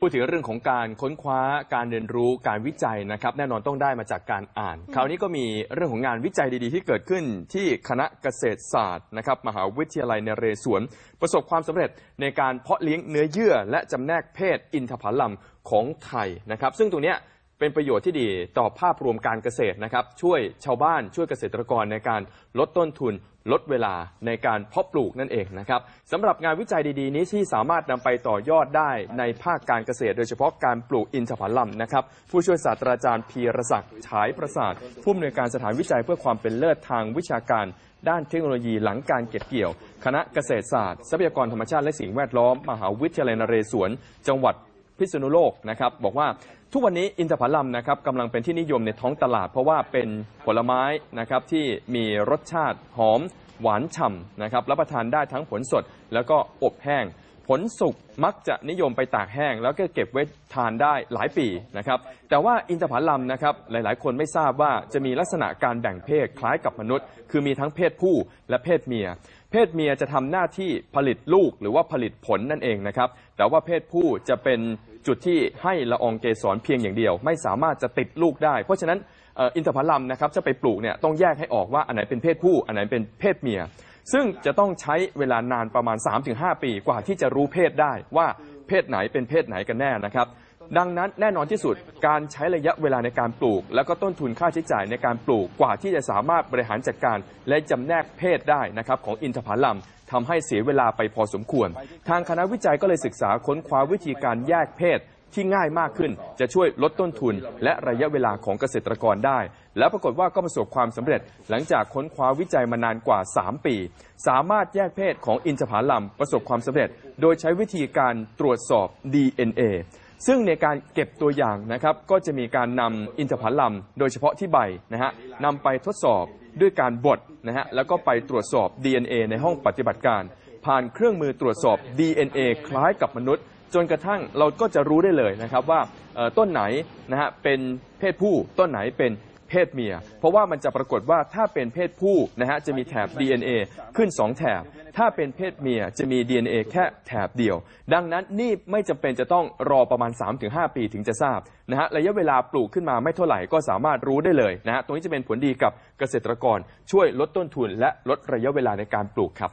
พูดถึงเรื่องของการค้นคว้าการเรียนรู้การวิจัยนะครับ แน่นอนต้องได้มาจากการอ่าน คราวนี้ก็มีเรื่องของงานวิจัยดีๆ ที่เกิดขึ้นที่คณะเกษตรศาสตร์นะครับมหาวิทยาลัยนเรศวร ประสบความสำเร็จในการเพาะเลี้ยงเนื้อเยื่อ และจำแนกเพศอินทผลัมของไทยนะครับ ซึ่งตรงเนี้ย เป็นประโยชน์ที่ดีต่อภาพรวมการเกษตรนะครับ ช่วยชาวบ้านช่วยเกษตรกรในการลดต้นทุน ลดเวลาในการเพาะปลูกนั่นเองนะครับสำหรับงานวิจัยดีๆ นี้ที่สามารถนำไปต่อยอดได้ในภาคการเกษตร โดยเฉพาะการปลูกอินทผลัมนะครับ ผู้ช่วยศาสตราจารย์พีรศักดิ์ฉายประสาทผู้อำนวยการสถานวิจัยเพื่อความเป็นเลิศทางวิชาการด้านเทคโนโลยีหลังการเก็บเกี่ยว คณะเกษตรศาสตร์ ทรัพยากรธรรมชาติและสิ่งแวดล้อม มหาวิทยาลัยนเรศวร จังหวัด พิษณุโลกนะครับบอกว่าทุกวันนี้อินทผลัมนะครับกำลังเป็นที่นิยมในท้องตลาด เพราะว่าเป็นผลไม้นะครับที่มีรสชาติหอมหวานฉ่ำนะครับรับประทานได้ทั้งผลสดแล้วก็อบแห้ง ผลสุกมักจะนิยมไปตากแห้ง แล้วก็เก็บไว้ทานได้หลายปีนะครับ แต่ว่าอินทผลัมนะครับหลายๆ คนไม่ทราบว่าจะมีลักษณะการแบ่งเพศคล้ายกับมนุษย์ คือมีทั้งเพศผู้และเพศเมีย เพศเมียจะทำหน้าที่ผลิตลูกหรือว่าผลิตผลนั่นเองนะครับ แต่ว่าเพศผู้จะเป็นจุดที่ให้ละอองเกสรเพียงอย่างเดียว ไม่สามารถจะติดลูกได้ เพราะฉะนั้นอินทผลัมนะครับจะไปปลูกเนี่ยต้องแยกให้ออกว่าอันไหนเป็นเพศผู้ อันไหนเป็นเพศเมีย ซึ่งจะต้องใช้เวลานานประมาณ 3-5 ปีกว่าที่จะรู้เพศได้ว่าเพศไหนเป็นเพศไหนกันแน่นะครับดังนั้นแน่นอนที่สุดการใช้ระยะเวลาในการปลูก แล้วก็ต้นทุนค่าใช้จ่ายในการปลูกกว่าที่จะสามารถบริหารจัดการ และจำแนกเพศได้นะครับของอินทผลัมทำให้เสียเวลาไปพอสมควร ทางคณะวิจัยก็เลยศึกษาค้นคว้าวิธีการแยกเพศ ที่ง่ายมากขึ้น จะช่วยลดต้นทุน และระยะเวลาของเกษตรกรได้ แล้วปรากฏว่าก็ประสบความสำเร็จ หลังจากค้นคว้าวิจัยมานานกว่า 3 ปี สามารถแยกเพศของอินทผลัมประสบความสำเร็จ โดยใช้วิธีการตรวจสอบ DNA ซึ่งในการเก็บตัวอย่างนะครับก็จะมีการนำอินทผลัม โดยเฉพาะที่ใบนะฮะนำไปทดสอบด้วยการบดนะฮะแล้วก็ไปตรวจสอบ DNA ในห้องปฏิบัติการ ผ่านเครื่องมือตรวจสอบ DNA คล้ายกับมนุษย์ จนกระทั่งเราก็จะรู้ได้เลยนะครับว่าต้นไหนนะฮะเป็นเพศผู้ต้นไหนเป็นเพศเมีย เพราะว่ามันจะปรากฏว่าถ้าเป็นเพศผู้นะฮะจะมีแถบ DNA ขึ้น 2 แถบ ถ้าเป็นเพศเมียจะมี DNA แค่แถบเดียว ดังนั้นนี่ไม่จำเป็นจะต้องรอประมาณ 3-5 ปีถึงจะทราบนะฮะระยะเวลาปลูกขึ้นมาไม่เท่าไหร่ก็สามารถรู้ได้เลยนะฮะตรงนี้จะเป็นผลดีกับเกษตรกรช่วยลดต้นทุนและลดระยะเวลาในการปลูกครับ